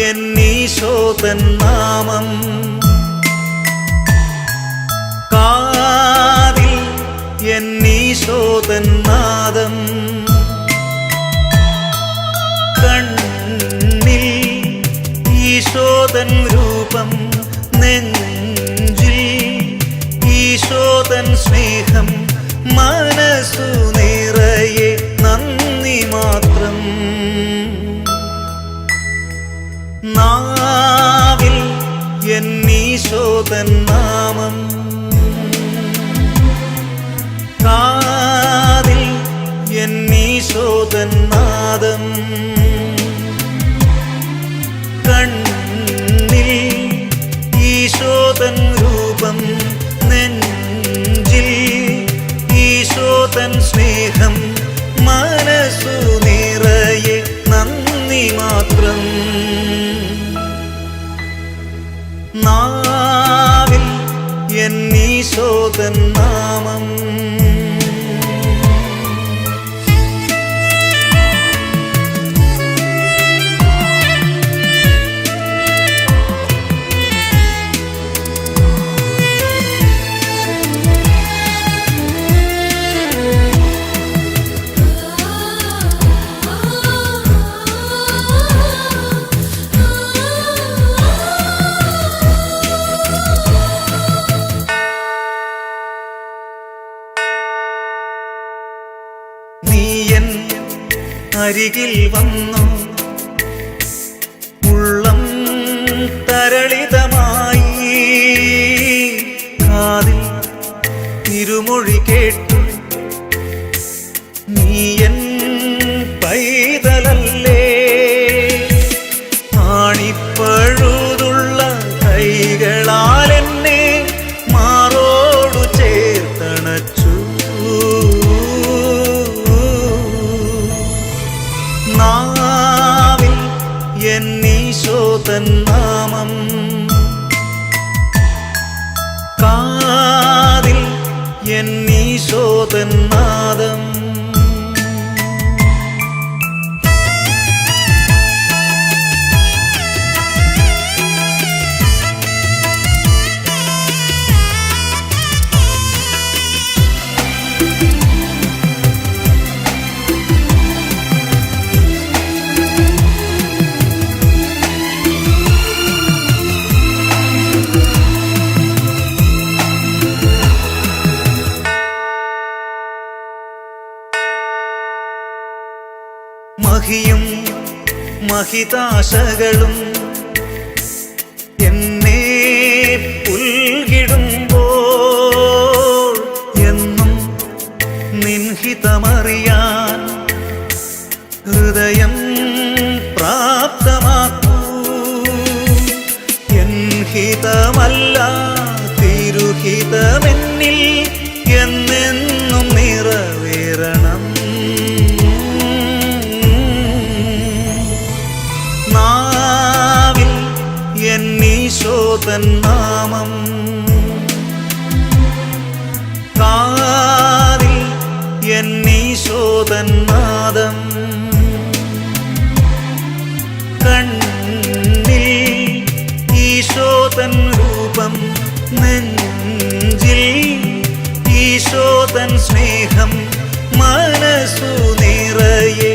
എന്നീശോതൻ നാമം. കാതിൽ എന്നീശോതൻ നാദം. കണ്ണിൽ ഈശോതൻ രൂപം നെഞ്ചിൽ ഈശോതൻ സ്നേഹം മനസ്സു നാവിൽ എന്നീശോതൻ നാമം. കാതിൽ എന്നീശോതൻ എന്നീശോതൻ അരികിൽ വന്നു. ഉള്ളം തരളിതമായി നാവിൽ എന്നീശോതൻ നാമം. കാതിൽ എന്നീശോതൻ നാദം. മഹിയും മഹിതാശകളും എന്നെ പുൽകിടുമ്പോൾ എന്നും നിൻഹിതമറിയാൻ ഹൃദയം എന്നീശോതൻ നാമം. കാതിൽ എന്നീശോതൻ നാദം. കണ്ണിൽ ഈശോതൻ രൂപം നെഞ്ചിൽ ഈശോതൻ സ്നേഹം മനസ്സു നിറയെ